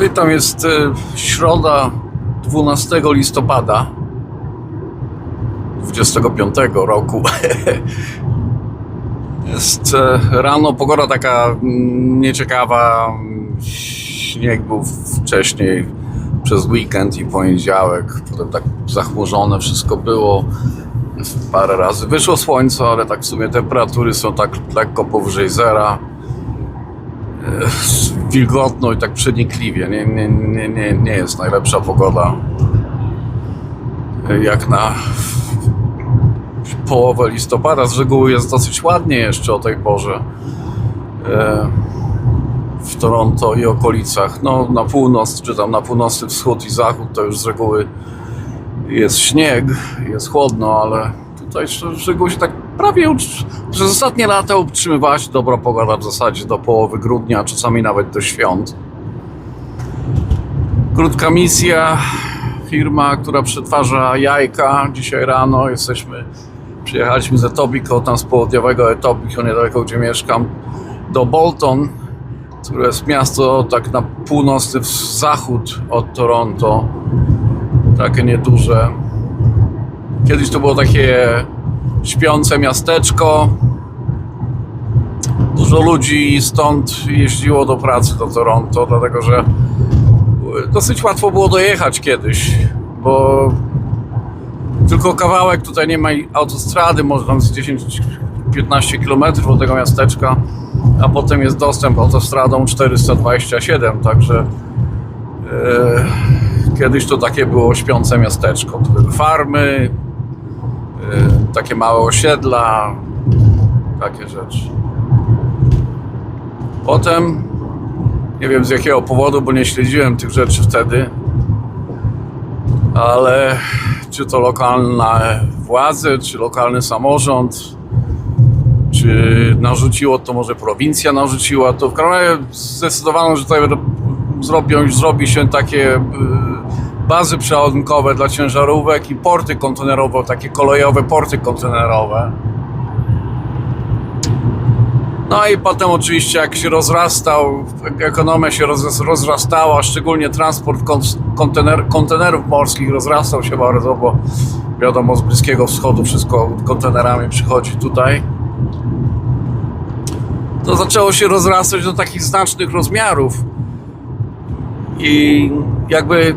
Witam, jest e, środa 12 listopada 25 roku. Jest e, rano, pogoda taka mm, nieciekawa. Śnieg był wcześniej przez weekend i poniedziałek. Potem tak zachmurzone wszystko było. Parę razy wyszło słońce, ale tak w sumie temperatury są tak lekko powyżej zera wilgotno i tak przenikliwie. Nie, nie, nie, nie, nie jest najlepsza pogoda. Jak na połowę listopada. Z reguły jest dosyć ładnie jeszcze o tej porze. E, W Toronto i okolicach. No, na północ, czy tam na północny wschód i zachód to już z reguły jest śnieg, jest chłodno, ale tutaj reguły się tak prawie przez ostatnie lata utrzymywała się dobra pogoda w zasadzie do połowy grudnia, czasami nawet do świąt. Krótka misja, firma, która przetwarza jajka. Dzisiaj rano jesteśmy, przyjechaliśmy z Etobicoke, tam z południowego Etobicoke, niedaleko gdzie mieszkam, do Bolton, które jest miasto tak na północny zachód od Toronto. Takie nieduże. Kiedyś to było takie śpiące miasteczko. Dużo ludzi stąd jeździło do pracy do Toronto, dlatego że dosyć łatwo było dojechać kiedyś, bo tylko kawałek tutaj nie ma autostrady, może tam z 10-15 km od tego miasteczka, a potem jest dostęp autostradą 427, także e, kiedyś to takie było śpiące miasteczko. Były farmy, takie małe osiedla, takie rzeczy. Potem, nie wiem z jakiego powodu, bo nie śledziłem tych rzeczy wtedy, ale czy to lokalne władze, czy lokalny samorząd, czy narzuciło to, może prowincja narzuciła to. W razie zdecydowano, że tutaj zrobią, zrobi się takie y, bazy przeładunkowe dla ciężarówek i porty kontenerowe, takie kolejowe porty kontenerowe. No i potem oczywiście jak się rozrastał, ekonomia się roz, rozrastała, szczególnie transport kon, kontener, kontenerów morskich rozrastał się bardzo, bo wiadomo z Bliskiego Wschodu wszystko kontenerami przychodzi tutaj. To zaczęło się rozrastać do takich znacznych rozmiarów i jakby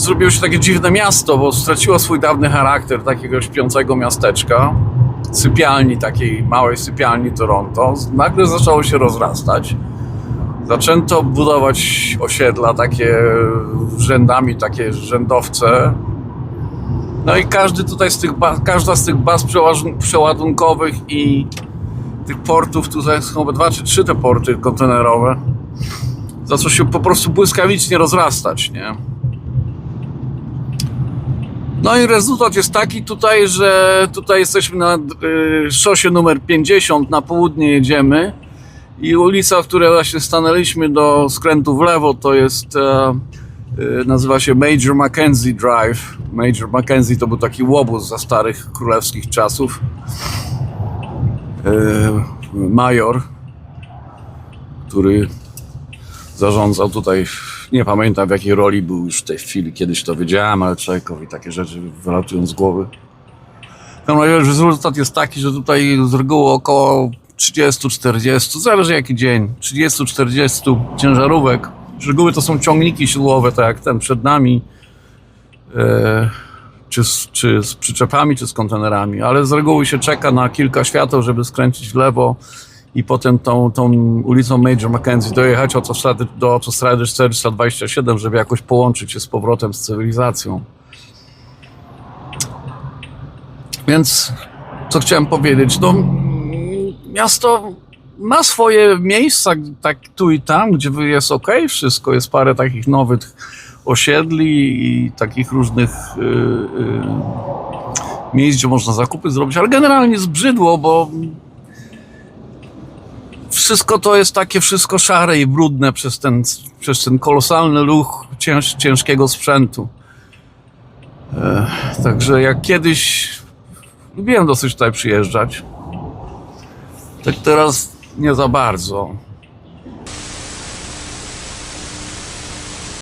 zrobiło się takie dziwne miasto, bo straciło swój dawny charakter takiego śpiącego miasteczka sypialni, takiej małej sypialni Toronto, nagle zaczęło się rozrastać. Zaczęto budować osiedla takie rzędami, takie rzędowce. No i każdy tutaj z tych ba- każda z tych baz przeładunkowych i tych portów, tutaj są chyba dwa czy trzy te porty kontenerowe, zaczęło się po prostu błyskawicznie rozrastać, nie? No i rezultat jest taki tutaj, że tutaj jesteśmy na y, szosie numer 50, na południe jedziemy i ulica, w której właśnie stanęliśmy do skrętu w lewo, to jest, e, y, nazywa się Major Mackenzie Drive. Major Mackenzie to był taki łobuz za starych królewskich czasów. E, major, który zarządzał tutaj, nie pamiętam w jakiej roli był już w tej chwili, kiedyś to wiedziałem, ale człowiekowi takie rzeczy wylatują z głowy. Każdym razie rezultat jest taki, że tutaj z reguły około 30-40, zależy jaki dzień, 30-40 ciężarówek. Z reguły to są ciągniki siłowe, tak jak ten przed nami, e, czy, z, czy z przyczepami, czy z kontenerami, ale z reguły się czeka na kilka świateł, żeby skręcić w lewo i potem tą, tą ulicą Major Mackenzie dojechać autostrady, do autostrady 427, żeby jakoś połączyć się z powrotem z cywilizacją. Więc co chciałem powiedzieć? No, miasto ma swoje miejsca, tak tu i tam, gdzie jest ok, wszystko. Jest parę takich nowych osiedli i takich różnych y, y, miejsc, gdzie można zakupy zrobić, ale generalnie zbrzydło, bo wszystko to jest takie wszystko szare i brudne przez ten, przez ten kolosalny ruch cięż, ciężkiego sprzętu. E, także jak kiedyś lubiłem dosyć tutaj przyjeżdżać, tak teraz nie za bardzo.